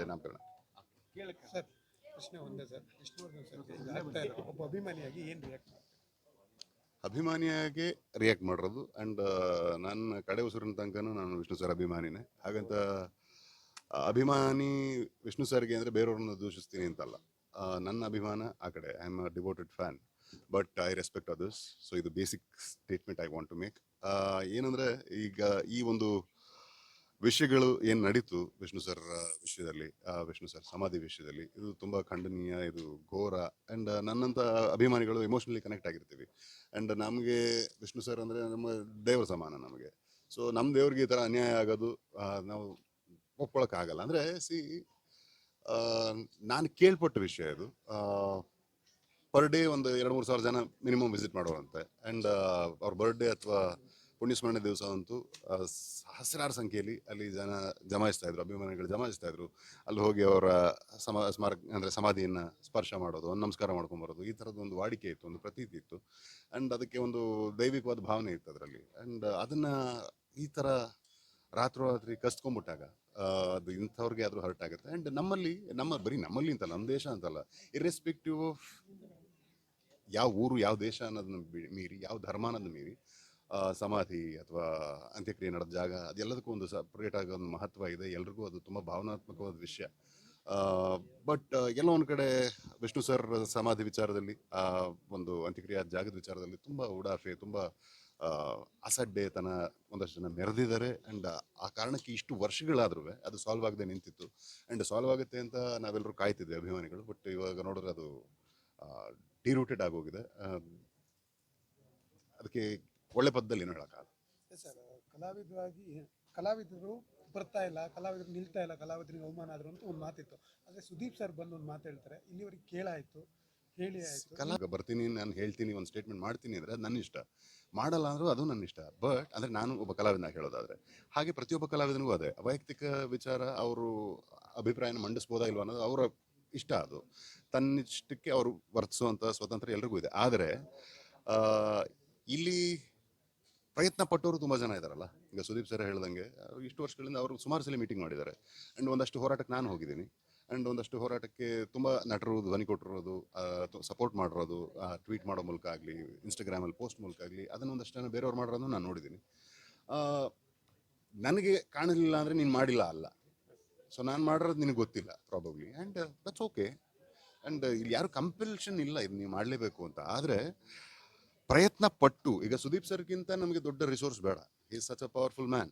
ಅದೇ ನಾಮಕರಣ ಸರ್ ಪ್ರಶ್ನೆ ಒಂದೇ ಸರ್. ವಿಷ್ಣುವರ್ಧನ್ ಸರ್? ಆಗ್ತಾ ಒಬ್ಬ ಅಭಿಮಾನಿಯಾಗಿ ಏನು ರಿಯಾಕ್ಟ್ ಅಭಿಮಾನಿಯಾಗಿ ರಿಯಾಕ್ಟ್ ಮಾಡಿರೋದು. ಆ್ಯಂಡ್ ನನ್ನ ಕಡೆ ಉಸಿರಿನ ತನಕನೂ ನಾನು ವಿಷ್ಣು ಸರ್ ಅಭಿಮಾನಿನೇ. ಹಾಗಂತ ಅಭಿಮಾನಿ ವಿಷ್ಣು ಸರ್ಗೆ ಅಂದರೆ ಬೇರೆಯವ್ರನ್ನ ದೂಷಿಸ್ತೀನಿ ಅಂತಲ್ಲ. ನನ್ನ ಅಭಿಮಾನ ಆ ಕಡೆ. I am a devoted fan but I respect others so ಇದು basic statement I want to make ಏನಂದರೆ ಈಗ ಈ ಒಂದು ವಿಷಯಗಳು ಏನು ನಡೀತು ವಿಷ್ಣು ಸರ್ ವಿಷಯದಲ್ಲಿ ವಿಷ್ಣು ಸರ್ ಸಮಾಧಿ ವಿಷಯದಲ್ಲಿ? ಇದು ತುಂಬ ಖಂಡನೀಯ, ಇದು ಘೋರ ಆ್ಯಂಡ್ ನನ್ನಂಥ ಅಭಿಮಾನಿಗಳು ಎಮೋಷ್ನಲಿ ಕನೆಕ್ಟ್ ಆಗಿರ್ತೀವಿ. ಆ್ಯಂಡ್ ನಮಗೆ ವಿಷ್ಣು ಸರ್ ಅಂದರೆ ನಮ್ಮ ದೇವರ ಸಮಾನ ನಮಗೆ. ಸೊ ನಮ್ಮ ದೇವ್ರಿಗೆ ಈ ಥರ ಅನ್ಯಾಯ ಆಗೋದು ನಾವು ಒಪ್ಕೊಳಕ್ಕಾಗಲ್ಲ. ಅಂದರೆ ಸಿ ನಾನು ಕೇಳ್ಪಟ್ಟ ವಿಷಯ ಇದು. ಪರ್ ಡೇ ಒಂದು ಎರಡು ಮೂರು ಸಾವಿರ ಜನ ಮಿನಿಮಮ್ ವಿಸಿಟ್ ಮಾಡೋರಂತೆ. ಆ್ಯಂಡ್ ಅವ್ರ ಬರ್ಡೇ ಅಥವಾ ಪುಣ್ಯಸ್ಮರಣೆ ದಿವಸ ಅಂತೂ ಸಹಸ್ರಾರು ಸಂಖ್ಯೆಯಲ್ಲಿ ಅಲ್ಲಿ ಜನ ಜಮಾಯಿಸ್ತಾ ಇದ್ರು, ಅಭಿಮಾನಿಗಳು ಜಮಾಯಿಸ್ತಾ ಇದ್ರು. ಅಲ್ಲಿ ಹೋಗಿ ಅವರ ಸಮ, ಸ್ಮಾರಕ, ಅಂದರೆ ಸಮಾಧಿಯನ್ನು ಸ್ಪರ್ಶ ಮಾಡೋದು, ಒಂದು ನಮಸ್ಕಾರ ಮಾಡ್ಕೊಂಬರೋದು ಈ ಥರದ್ದು ಒಂದು ವಾಡಿಕೆ ಇತ್ತು, ಒಂದು ಪ್ರತೀತಿ ಇತ್ತು. ಆ್ಯಂಡ್ ಅದಕ್ಕೆ ಒಂದು ದೈವಿಕವಾದ ಭಾವನೆ ಇತ್ತು ಅದರಲ್ಲಿ. ಆ್ಯಂಡ್ ಅದನ್ನು ಈ ಥರ ರಾತ್ರೋರಾತ್ರಿ ಕಸ್ಕೊಂಬಿಟ್ಟಾಗ ಅದು ಇಂಥವ್ರಿಗೆ ಆದರೂ ಹರ್ಟ್ ಆಗುತ್ತೆ. ಆ್ಯಂಡ್ ನಮ್ಮಲ್ಲಿ, ನಮ್ಮ ಬರೀ ನಮ್ಮಲ್ಲಿ ಅಂತಲ್ಲ, ನಮ್ಮ ದೇಶ ಅಂತಲ್ಲ ಇರ್ರೆಸ್ಪೆಕ್ಟಿವ್ ಆಫ್ ಯಾವ ಊರು, ಯಾವ ದೇಶ ಅನ್ನೋದನ್ನ ಮೀರಿ, ಯಾವ ಧರ್ಮ ಅನ್ನೋದನ್ನ ಮೀರಿ ಸಮಾಧಿ ಅಥವಾ ಅಂತ್ಯಕ್ರಿಯೆ ನಡೆದ ಜಾಗ, ಅದೆಲ್ಲದಕ್ಕೂ ಒಂದು ಸಪ್ರೇಟ್ ಆಗಿ ಒಂದು ಮಹತ್ವ ಇದೆ. ಎಲ್ರಿಗೂ ಅದು ತುಂಬ ಭಾವನಾತ್ಮಕವಾದ ವಿಷಯ. ಬಟ್ ಎಲ್ಲೋ ಒಂದು ಕಡೆ ವಿಷ್ಣು ಸರ್ ಸಮಾಧಿ ವಿಚಾರದಲ್ಲಿ, ಆ, ಒಂದು ಅಂತ್ಯಕ್ರಿಯೆ ಜಾಗದ ವಿಚಾರದಲ್ಲಿ ತುಂಬ ಉಡಾಫೆ, ತುಂಬ ಅಸಡ್ಡೆತನ ಒಂದಷ್ಟು ಜನ ಮೆರೆದಿದ್ದಾರೆ. ಆ್ಯಂಡ್ ಆ ಕಾರಣಕ್ಕೆ ಇಷ್ಟು ವರ್ಷಗಳಾದ್ರೂ ಅದು ಸಾಲ್ವ್ ಆಗದೆ ನಿಂತಿತ್ತು. ಆ್ಯಂಡ್ ಸಾಲ್ವ್ ಆಗುತ್ತೆ ಅಂತ ನಾವೆಲ್ಲರೂ ಕಾಯ್ತಿದ್ವಿ ಅಭಿಮಾನಿಗಳು. ಬಟ್ ಇವಾಗ ನೋಡಿದ್ರೆ ಅದು ಡಿರೂಟೆಡ್ ಆಗೋಗಿದೆ. ಅದಕ್ಕೆ ಒಳ್ಳೆ ಪದದಲ್ಲಿ ಏನು ಹೇಳೋಕ್ಕಾಗಲ್ಲ. ಸರ್ ಕಲಾವಿದರಾಗಿ ಕಲಾವಿದರು ಬರ್ತಾ ಇಲ್ಲ ಕಲಾವಿದರು ನಿಲ್ತಾ ಇಲ್ಲ ಕಲಾವಿದರಿಗೆ ಅವಮಾನ ಆದ್ರು ಅಂತ ಒಂದು ಮಾತಿತ್ತು. ಆದರೆ ಸುದೀಪ್ ಸರ್ ಬಂದು ಒಂದು ಮಾತು ಹೇಳ್ತಾರೆ ಇಲ್ಲಿವರೆಗೆ ಕೇಳಾಯ್ತು ಹೇಳಿ ಆಯಿತು. ಕಲಾ ಬರ್ತೀನಿ ನಾನು ಹೇಳ್ತೀನಿ ಒಂದು ಸ್ಟೇಟ್ಮೆಂಟ್ ಮಾಡ್ತೀನಿ ಅಂದರೆ ಅದು ನನ್ನ ಇಷ್ಟ ಮಾಡಲ್ಲ ಅಂದರೂ ಅದು ನನ್ನ ಇಷ್ಟ ಬಟ್ ಅಂದರೆ ನಾನು ಒಬ್ಬ ಕಲಾವಿದನ ಹೇಳೋದಾದರೆ ಹಾಗೆ ಪ್ರತಿಯೊಬ್ಬ ಕಲಾವಿದನಿಗೂ ಅದೇ. ವೈಯಕ್ತಿಕ ವಿಚಾರ ಅವರು ಅಭಿಪ್ರಾಯನ ಮಂಡಿಸ್ಬೋದಾ ಇಲ್ವ ಅನ್ನೋದು ಅವರ ಇಷ್ಟ ಅದು. ತನ್ನಿಷ್ಟಕ್ಕೆ ಅವರು ವರ್ತಿಸುವಂಥ ಸ್ವತಂತ್ರ ಎಲ್ರಿಗೂ ಇದೆ. ಆದರೆ ಇಲ್ಲಿ ಪ್ರಯತ್ನ ಪಟ್ಟವರು ತುಂಬ ಜನ ಇದ್ದಾರಲ್ಲ ಈಗ ಸುದೀಪ್ ಸರ್ ಹೇಳ್ದಂಗೆ ಇಷ್ಟು ವರ್ಷಗಳಿಂದ ಅವರು ಸುಮಾರು ಸಲ ಮೀಟಿಂಗ್ ಮಾಡಿದ್ದಾರೆ. ಆ್ಯಂಡ್ ಒಂದಷ್ಟು ಹೋರಾಟಕ್ಕೆ ನಾನು ಹೋಗಿದ್ದೀನಿ. ಆ್ಯಂಡ್ ಒಂದಷ್ಟು ಹೋರಾಟಕ್ಕೆ ತುಂಬ ನಟರು ಧ್ವನಿ ಕೊಟ್ಟಿರೋದು ಸಪೋರ್ಟ್ ಮಾಡಿರೋದು ಟ್ವೀಟ್ ಮಾಡೋ ಮೂಲಕ ಆಗಲಿ ಇನ್ಸ್ಟಾಗ್ರಾಮಲ್ಲಿ ಪೋಸ್ಟ್ ಮೂಲಕ ಆಗಲಿ, ಅದನ್ನು ಒಂದಷ್ಟು ಜನ ಬೇರೆಯವ್ರು ಮಾಡಿರೋದು ನಾನು ನೋಡಿದ್ದೀನಿ. ನನಗೆ ಕಾಣಲಿಲ್ಲ ಅಂದರೆ ನೀನು ಮಾಡಿಲ್ಲ ಅಲ್ಲ. ಸೊ ನಾನು ಮಾಡಿರೋದು ನಿನಗೆ ಗೊತ್ತಿಲ್ಲ probably and that's okay and ಇಲ್ಲಿ ಯಾರು ಕಂಪಲ್ಷನ್ ಇಲ್ಲ, ಇದು ನೀವು ಮಾಡಲೇಬೇಕು ಅಂತ. ಆದರೆ ಪ್ರಯತ್ನ ಪಟ್ಟು ಈಗ ಸುದೀಪ್ ಸರ್ಗಿಂತ ನಮಗೆ ದೊಡ್ಡ ರಿಸೋರ್ಸ್ ಬೇಡ. Is such a powerful man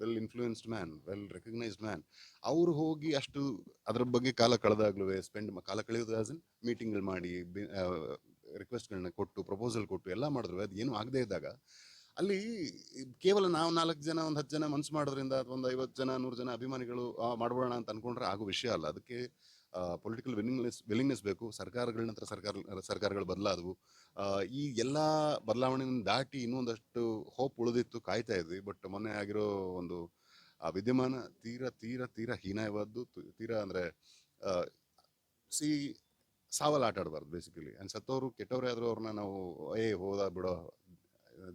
well influenced man well recognised man ಅವರು ಹೋಗಿ ಅಷ್ಟು ಅದ್ರ ಬಗ್ಗೆ ಕಾಲ ಕಳೆದಾಗ್ಲೂ ಸ್ಪೆಂಡ್ ಕಾಲ ಕಳೆಯೋದು ಆಸ್ ಇನ್ ಮೀಟಿಂಗ್ಗಳು ಮಾಡಿ ರಿಕ್ವೆಸ್ಟ್ಗಳನ್ನ ಕೊಟ್ಟು ಪ್ರಪೋಸಲ್ ಕೊಟ್ಟು ಎಲ್ಲ ಮಾಡಿದ್ರು. ಅದು ಏನು ಆಗದೇ ಇದ್ದಾಗ ಅಲ್ಲಿ ಕೇವಲ ನಾವು ನಾಲ್ಕು ಜನ, ಒಂದು ಹತ್ತು ಜನ ಮನ್ಸು ಮಾಡೋದ್ರಿಂದ ಅಥವಾ ಒಂದು ಐವತ್ತು ಜನ, ನೂರು ಜನ ಅಭಿಮಾನಿಗಳು ಮಾಡ್ಬೋಣ ಅಂತ ಅನ್ಕೊಂಡ್ರೆ ಆಗೋ ವಿಷಯ ಅಲ್ಲ. ಅದಕ್ಕೆ ಪೊಲಿಟಿಕಲ್ ವಿಲಿಂಗ್ನೆಸ್ ವಿಲ್ಲಿಂಗ್ನೆಸ್ ಬೇಕು. ಸರ್ಕಾರಗಳ ನಂತರ ಸರ್ಕಾರ, ಸರ್ಕಾರಗಳು ಬದಲಾದವು. ಈ ಎಲ್ಲ ಬದಲಾವಣೆಯನ್ನು ದಾಟಿ ಇನ್ನೊಂದಷ್ಟು ಹೋಪ್ ಉಳಿದಿತ್ತು, ಕಾಯ್ತಾ ಇದ್ವಿ. ಬಟ್ ಮೊನ್ನೆ ಆಗಿರೋ ಒಂದು, ಆ, ವಿದ್ಯಮಾನ ತೀರಾ ತೀರಾ ತೀರಾ ಹೀನಾಯವಾದ್ದು ತೀರ ತೀರಾ ಅಂದರೆ ಸಿ ಸಾವಲ್ಲಿ ಆಟ ಆಡಬಾರ್ದು ಬೇಸಿಕಲಿ ಆ್ಯಂಡ್ ಸತ್ತವರು ಕೆಟ್ಟವರೇ ಆದರೂ ಅವ್ರನ್ನ ನಾವು, ಏ, ಹೋದ ಬಿಡೋ,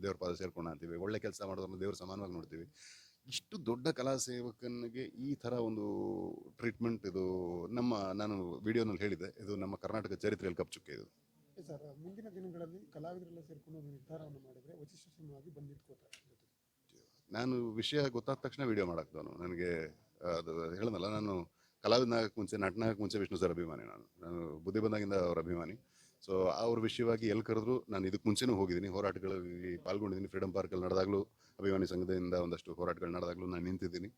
ದೇವ್ರ ಪಾದ ಸೇರ್ಕೊಂಡು ಅಂತೀವಿ. ಒಳ್ಳೆ ಕೆಲಸ ಮಾಡೋದನ್ನ ದೇವ್ರ ಸಮಾನವಾಗಿ ನೋಡ್ತೀವಿ. ಇಷ್ಟು ದೊಡ್ಡ ಕಲಾ ಸೇವಕನಿಗೆ ಈ ಥರ ಒಂದು ಟ್ರೀಟ್ಮೆಂಟ್ ಇದು ನಮ್ಮ ನಾನು ವಿಡಿಯೋನಲ್ಲಿ ಹೇಳಿದೆ ಇದು ನಮ್ಮ ಕರ್ನಾಟಕ ಚರಿತ್ರೆಯಲ್ಲಿ ಕಪ್ಚುಕ್ಕೆ ಇದು. ಸರ್ ಮುಂದಿನ ದಿನಗಳಲ್ಲಿ ಕಲಾವಿದರೆಲ್ಲ ಸೇರ್ಕೊಂಡು ಒಂದು ನಿರ್ಧಾರವನ್ನು ಮಾಡಿದರೆ ವಚಿಷ್ಠ ಸಿಂಹವಾಗಿ ಬಂದಿಟ್ಕೋತಾರೆ ನಾನು ವಿಷಯ ಗೊತ್ತಾದ ತಕ್ಷಣ ವಿಡಿಯೋ ನಾನು ನನಗೆ ಅದು ಹೇಳೋದಲ್ಲ ನಾನು ಕಲಾವಿದನಾಗಕ್ಕೆ ಮುಂಚೆ ನಟನಾಗಕ್ಕೆ ಮುಂಚೆ ವಿಷ್ಣು ಸರ್ ಅಭಿಮಾನಿ ನಾನು. ನಾನು ಬುದ್ಧಿ ಬಂದಾಗಿಂದ ಅವ್ರ ಅಭಿಮಾನಿ. ಸೊ ಅವ್ರ ವಿಷಯವಾಗಿ ಎಲ್ಲಿ ಕರೆದ್ರು ನಾನು ಇದಕ್ಕೆ ಮುಂಚೆನೂ ಹೋಗಿದ್ದೀನಿ. ಹೋರಾಟಗಳಲ್ಲಿ ಪಾಲ್ಗೊಂಡಿದ್ದೀನಿ. ಫ್ರೀಡಮ್ ಪಾರ್ಕಲ್ಲಿ ನಡೆದಾಗಲೂ ಅಭಿಮಾನಿ ಸಂಘದಿಂದ ಒಂದಷ್ಟು ಹೋರಾಟಗಳು ನಡೆದಾಗಲೂ ನಾನು ನಿಂತಿದ್ದೀನಿ.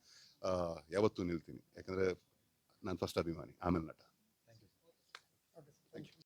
ಯಾವತ್ತೂ ನಿಲ್ತೀನಿ. ಯಾಕಂದರೆ ನಾನು ಫಸ್ಟ್ ಅಭಿಮಾನಿ ಆಮೇಲೆ ನಟ.